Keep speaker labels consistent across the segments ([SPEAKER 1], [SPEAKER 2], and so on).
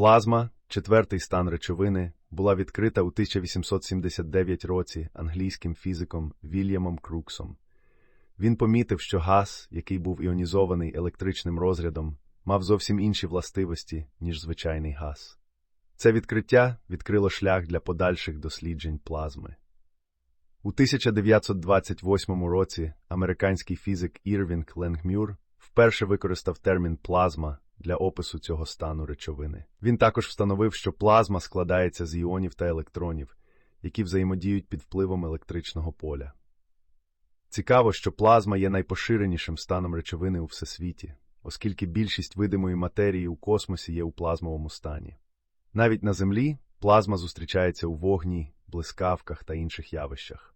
[SPEAKER 1] Плазма, четвертий стан речовини, була відкрита у 1879 році англійським фізиком Вільямом Круксом. Він помітив, що газ, який був іонізований електричним розрядом, мав зовсім інші властивості, ніж звичайний газ. Це відкриття відкрило шлях для подальших досліджень плазми. У 1928 році американський фізик Ірвінг Ленгмюр вперше використав термін плазма для опису цього стану речовини. Він також встановив, що плазма складається з іонів та електронів, які взаємодіють під впливом електричного поля. Цікаво, що плазма є найпоширенішим станом речовини у всесвіті, оскільки більшість видимої матерії у космосі є у плазмовому стані. Навіть на Землі плазма зустрічається у вогні, блискавках та інших явищах.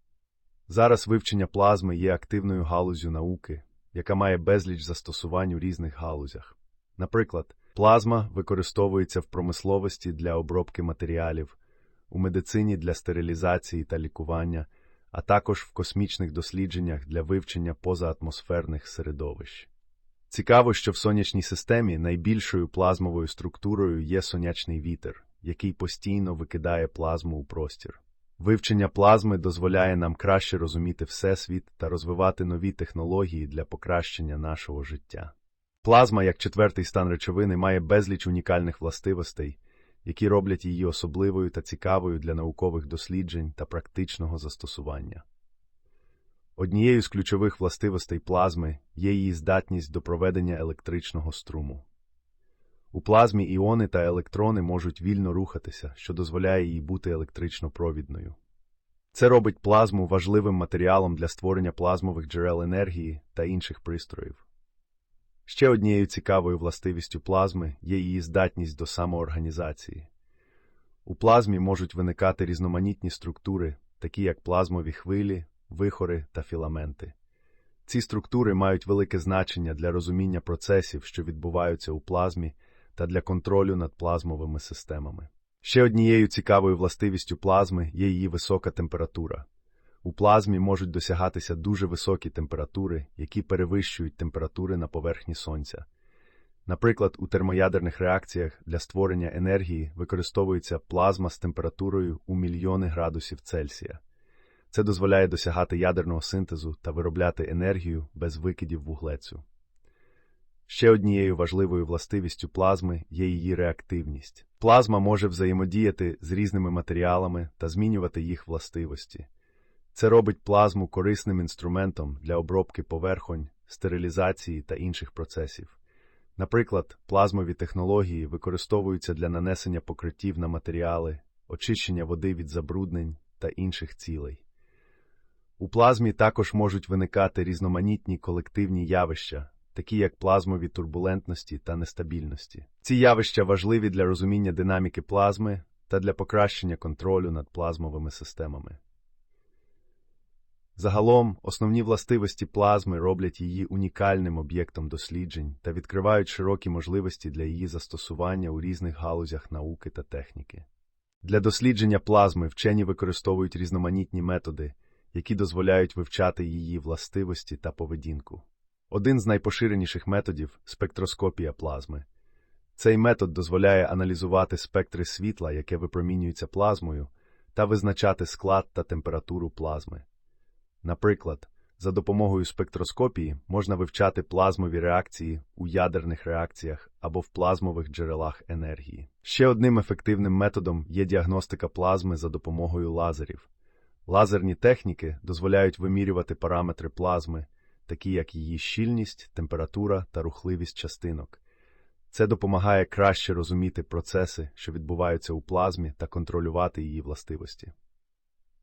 [SPEAKER 1] Зараз вивчення плазми є активною галузю науки, яка має безліч застосувань у різних галузях. Наприклад, плазма використовується в промисловості для обробки матеріалів, у медицині для стерилізації та лікування, а також в космічних дослідженнях для вивчення позаатмосферних середовищ. Цікаво, що в сонячній системі найбільшою плазмовою структурою є сонячний вітер, який постійно викидає плазму у простір. Вивчення плазми дозволяє нам краще розуміти Всесвіт та розвивати нові технології для покращення нашого життя. Плазма, як четвертий стан речовини, має безліч унікальних властивостей, які роблять її особливою та цікавою для наукових досліджень та практичного застосування. Однією з ключових властивостей плазми є її здатність до проведення електричного струму. У плазмі іони та електрони можуть вільно рухатися, що дозволяє їй бути електрично провідною. Це робить плазму важливим матеріалом для створення плазмових джерел енергії та інших пристроїв. Ще однією цікавою властивістю плазми є її здатність до самоорганізації. У плазмі можуть виникати різноманітні структури, такі як плазмові хвилі, вихори та філаменти. Ці структури мають велике значення для розуміння процесів, що відбуваються у плазмі, та для контролю над плазмовими системами. Ще однією цікавою властивістю плазми є її висока температура. У плазмі можуть досягатися дуже високі температури, які перевищують температури на поверхні Сонця. Наприклад, у термоядерних реакціях для створення енергії використовується плазма з температурою у мільйони градусів Цельсія. Це дозволяє досягати ядерного синтезу та виробляти енергію без викидів вуглецю. Ще однією важливою властивістю плазми є її реактивність. Плазма може взаємодіяти з різними матеріалами та змінювати їх властивості. Це робить плазму корисним інструментом для обробки поверхонь, стерилізації та інших процесів. Наприклад, плазмові технології використовуються для нанесення покриттів на матеріали, очищення води від забруднень та інших цілей. У плазмі також можуть виникати різноманітні колективні явища, такі як плазмові турбулентності та нестабільності. Ці явища важливі для розуміння динаміки плазми та для покращення контролю над плазмовими системами. Загалом, основні властивості плазми роблять її унікальним об'єктом досліджень та відкривають широкі можливості для її застосування у різних галузях науки та техніки. Для дослідження плазми вчені використовують різноманітні методи, які дозволяють вивчати її властивості та поведінку. Один з найпоширеніших методів спектроскопія плазми. Цей метод дозволяє аналізувати спектри світла, яке випромінюється плазмою, та визначати склад та температуру плазми. Наприклад, за допомогою спектроскопії можна вивчати плазмові реакції у ядерних реакціях або в плазмових джерелах енергії. Ще одним ефективним методом є діагностика плазми за допомогою лазерів. Лазерні техніки дозволяють вимірювати параметри плазми, такі як її щільність, температура та рухливість частинок. Це допомагає краще розуміти процеси, що відбуваються у плазмі, та контролювати її властивості.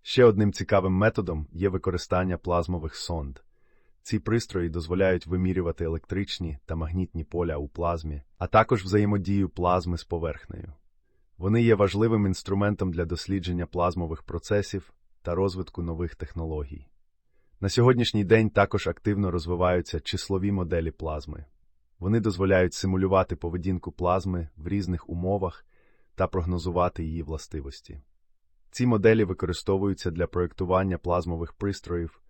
[SPEAKER 1] Ще одним цікавим методом є використання плазмових сонд. Ці пристрої дозволяють вимірювати електричні та магнітні поля у плазмі, а також взаємодію плазми з поверхнею. Вони є важливим інструментом для дослідження плазмових процесів та розвитку нових технологій. На сьогоднішній день також активно розвиваються числові моделі плазми. Вони дозволяють симулювати поведінку плазми в різних умовах та прогнозувати її властивості. Ці моделі використовуються для проєктування плазмових пристроїв,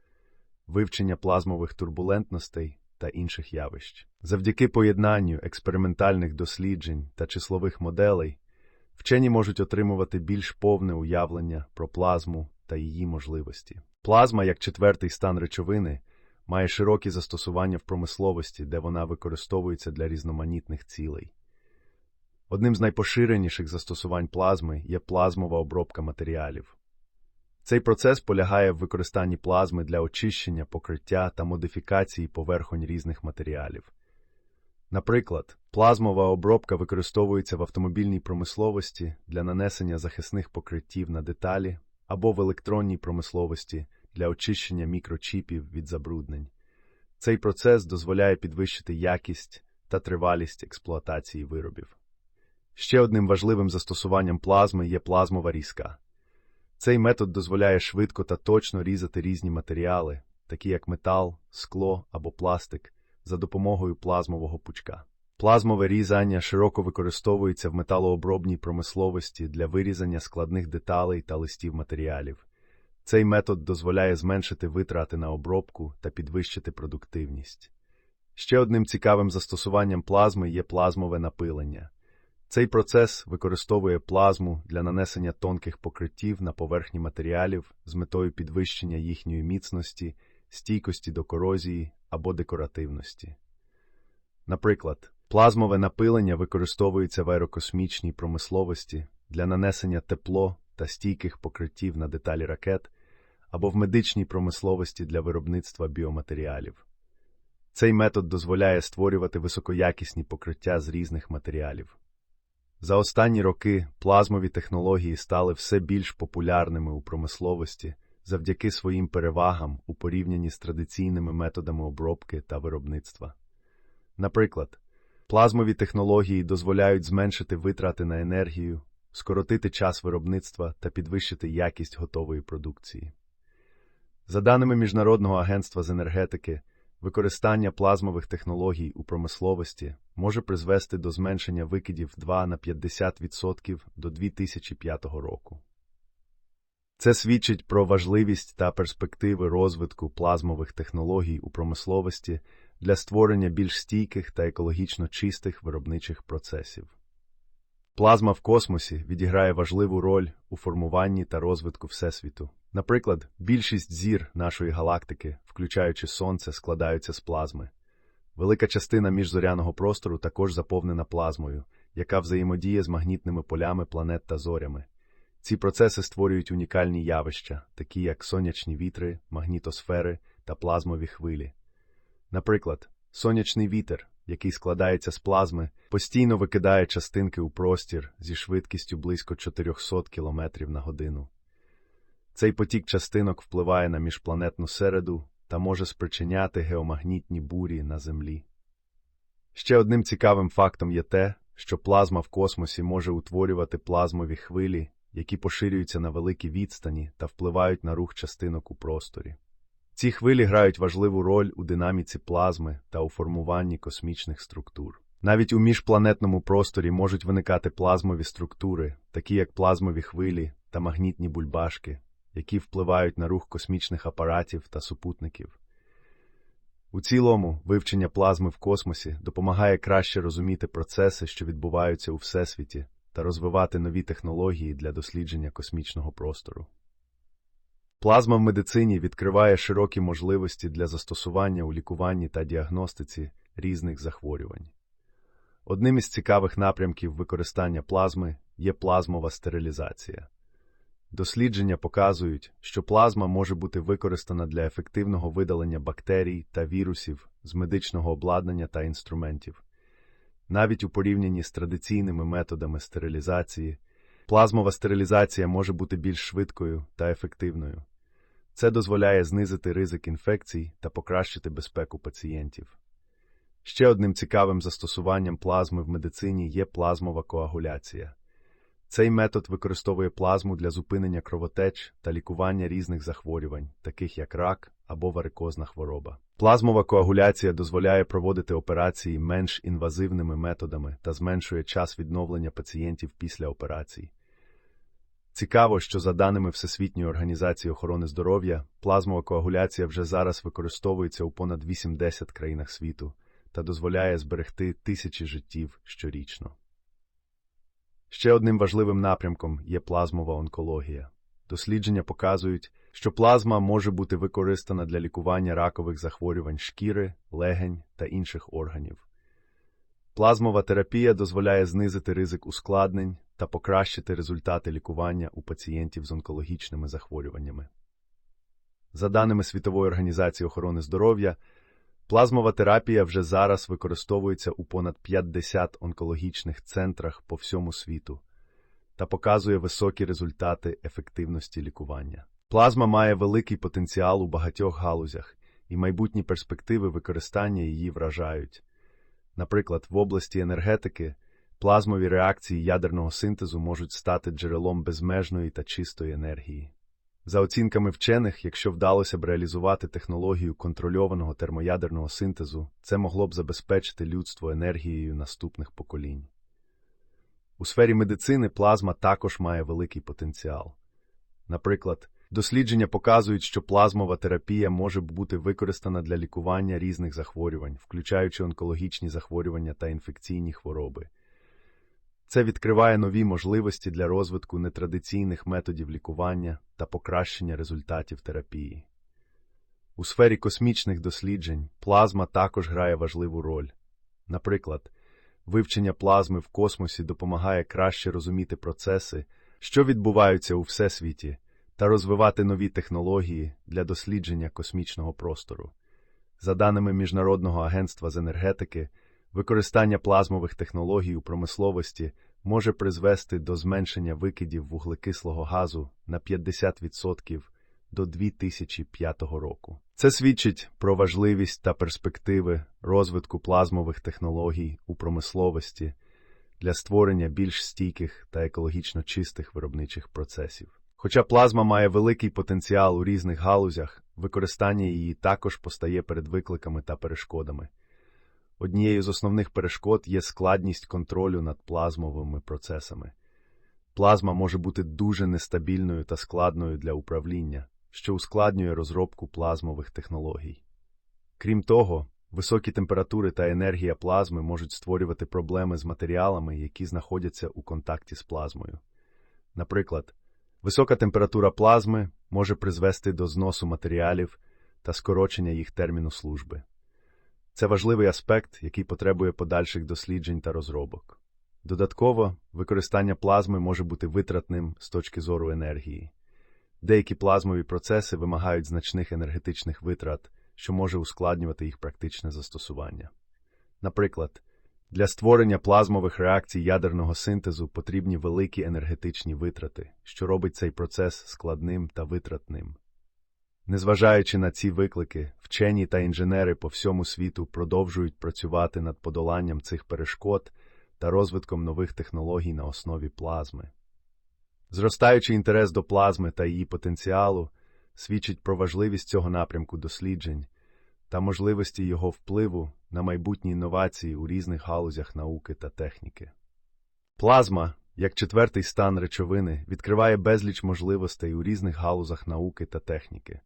[SPEAKER 1] вивчення плазмових турбулентностей та інших явищ. Завдяки поєднанню експериментальних досліджень та числових моделей вчені можуть отримувати більш повне уявлення про плазму та її можливості. Плазма, як четвертий стан речовини, має широкі застосування в промисловості, де вона використовується для різноманітних цілей. Одним з найпоширеніших застосувань плазми є плазмова обробка матеріалів. Цей процес полягає в використанні плазми для очищення, покриття та модифікації поверхонь різних матеріалів. Наприклад, плазмова обробка використовується в автомобільній промисловості для нанесення захисних покриттів на деталі або в електронній промисловості для очищення мікрочіпів від забруднень. Цей процес дозволяє підвищити якість та тривалість експлуатації виробів. Ще одним важливим застосуванням плазми є плазмова різка. Цей метод дозволяє швидко та точно різати різні матеріали, такі як метал, скло або пластик, за допомогою плазмового пучка. Плазмове різання широко використовується в металообробній промисловості для вирізання складних деталей та листів матеріалів. Цей метод дозволяє зменшити витрати на обробку та підвищити продуктивність. Ще одним цікавим застосуванням плазми є плазмове напилення. Цей процес використовує плазму для нанесення тонких покриттів на поверхні матеріалів з метою підвищення їхньої міцності, стійкості до корозії або декоративності. Наприклад, плазмове напилення використовується в аерокосмічній промисловості для нанесення тепло та стійких покриттів на деталі ракет або в медичній промисловості для виробництва біоматеріалів. Цей метод дозволяє створювати високоякісні покриття з різних матеріалів. За останні роки плазмові технології стали все більш популярними у промисловості завдяки своїм перевагам у порівнянні з традиційними методами обробки та виробництва. Наприклад, плазмові технології дозволяють зменшити витрати на енергію, скоротити час виробництва та підвищити якість готової продукції. За даними Міжнародного агентства з енергетики, використання плазмових технологій у промисловості може призвести до зменшення викидів 2 на 50% до 2005 року. Це свідчить про важливість та перспективи розвитку плазмових технологій у промисловості для створення більш стійких та екологічно чистих виробничих процесів. Плазма в космосі відіграє важливу роль у формуванні та розвитку Всесвіту. Наприклад, більшість зір нашої галактики, включаючи Сонце, складаються з плазми. Велика частина міжзоряного простору також заповнена плазмою, яка взаємодіє з магнітними полями планет та зорями. Ці процеси створюють унікальні явища, такі як сонячні вітри, магнітосфери та плазмові хвилі. Наприклад, сонячний вітер, який складається з плазми, постійно викидає частинки у простір зі швидкістю близько 400 км на годину. Цей потік частинок впливає на міжпланетну середу та може спричиняти геомагнітні бурі на Землі. Ще одним цікавим фактом є те, що плазма в космосі може утворювати плазмові хвилі, які поширюються на великій відстані та впливають на рух частинок у просторі. Ці хвилі грають важливу роль у динаміці плазми та у формуванні космічних структур. Навіть у міжпланетному просторі можуть виникати плазмові структури, такі як плазмові хвилі та магнітні бульбашки, які впливають на рух космічних апаратів та супутників. У цілому, вивчення плазми в космосі допомагає краще розуміти процеси, що відбуваються у Всесвіті, та розвивати нові технології для дослідження космічного простору. Плазма в медицині відкриває широкі можливості для застосування у лікуванні та діагностиці різних захворювань. Одним із цікавих напрямків використання плазми є плазмова стерилізація. Дослідження показують, що плазма може бути використана для ефективного видалення бактерій та вірусів з медичного обладнання та інструментів. Навіть у порівнянні з традиційними методами стерилізації, плазмова стерилізація може бути більш швидкою та ефективною. Це дозволяє знизити ризик інфекцій та покращити безпеку пацієнтів. Ще одним цікавим застосуванням плазми в медицині є плазмова коагуляція. Цей метод використовує плазму для зупинення кровотеч та лікування різних захворювань, таких як рак або варикозна хвороба. Плазмова коагуляція дозволяє проводити операції менш інвазивними методами та зменшує час відновлення пацієнтів після операцій. Цікаво, що за даними Всесвітньої організації охорони здоров'я, плазмова коагуляція вже зараз використовується у понад 80 країнах світу та дозволяє зберегти тисячі життів щорічно. Ще одним важливим напрямком є плазмова онкологія. Дослідження показують, що плазма може бути використана для лікування ракових захворювань шкіри, легень та інших органів. Плазмова терапія дозволяє знизити ризик ускладнень та покращити результати лікування у пацієнтів з онкологічними захворюваннями. За даними Світової організації охорони здоров'я, плазмова терапія вже зараз використовується у понад 50 онкологічних центрах по всьому світу та показує високі результати ефективності лікування. Плазма має великий потенціал у багатьох галузях, і майбутні перспективи використання її вражають. Наприклад, в області енергетики плазмові реакції ядерного синтезу можуть стати джерелом безмежної та чистої енергії. За оцінками вчених, якщо вдалося б реалізувати технологію контрольованого термоядерного синтезу, це могло б забезпечити людство енергією наступних поколінь. У сфері медицини плазма також має великий потенціал. Наприклад, дослідження показують, що плазмова терапія може бути використана для лікування різних захворювань, включаючи онкологічні захворювання та інфекційні хвороби. Це відкриває нові можливості для розвитку нетрадиційних методів лікування та покращення результатів терапії. У сфері космічних досліджень плазма також грає важливу роль. Наприклад, вивчення плазми в космосі допомагає краще розуміти процеси, що відбуваються у всесвіті, та розвивати нові технології для дослідження космічного простору. За даними Міжнародного агентства з енергетики, використання плазмових технологій у промисловості може призвести до зменшення викидів вуглекислого газу на 50% до 2005 року. Це свідчить про важливість та перспективи розвитку плазмових технологій у промисловості для створення більш стійких та екологічно чистих виробничих процесів. Хоча плазма має великий потенціал у різних галузях, використання її також постає перед викликами та перешкодами. Однією з основних перешкод є складність контролю над плазмовими процесами. Плазма може бути дуже нестабільною та складною для управління, що ускладнює розробку плазмових технологій. Крім того, високі температури та енергія плазми можуть створювати проблеми з матеріалами, які знаходяться у контакті з плазмою. Наприклад, висока температура плазми може призвести до зносу матеріалів та скорочення їх терміну служби. Це важливий аспект, який потребує подальших досліджень та розробок. Додатково, використання плазми може бути витратним з точки зору енергії. Деякі плазмові процеси вимагають значних енергетичних витрат, що може ускладнювати їх практичне застосування. Наприклад, для створення плазмових реакцій ядерного синтезу потрібні великі енергетичні витрати, що робить цей процес складним та витратним. Незважаючи на ці виклики, вчені та інженери по всьому світу продовжують працювати над подоланням цих перешкод та розвитком нових технологій на основі плазми. Зростаючий інтерес до плазми та її потенціалу свідчить про важливість цього напрямку досліджень та можливості його впливу на майбутні інновації у різних галузях науки та техніки. Плазма, як четвертий стан речовини, відкриває безліч можливостей у різних галузах науки та техніки.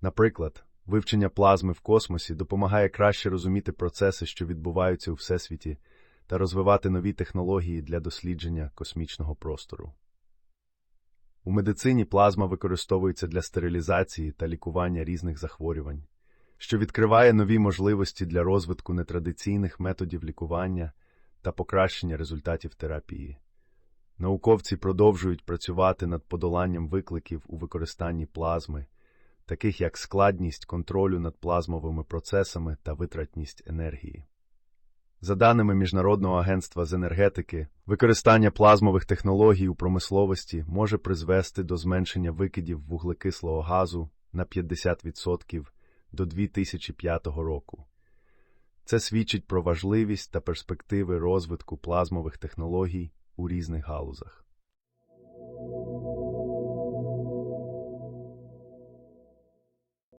[SPEAKER 1] Наприклад, вивчення плазми в космосі допомагає краще розуміти процеси, що відбуваються у всесвіті, та розвивати нові технології для дослідження космічного простору. У медицині плазма використовується для стерилізації та лікування різних захворювань, що відкриває нові можливості для розвитку нетрадиційних методів лікування та покращення результатів терапії. Науковці продовжують працювати над подоланням викликів у використанні плазми, таких як складність контролю над плазмовими процесами та витратність енергії. За даними Міжнародного агентства з енергетики, використання плазмових технологій у промисловості може призвести до зменшення викидів вуглекислого газу на 50% до 2005 року. Це свідчить про важливість та перспективи розвитку плазмових технологій у різних галузах.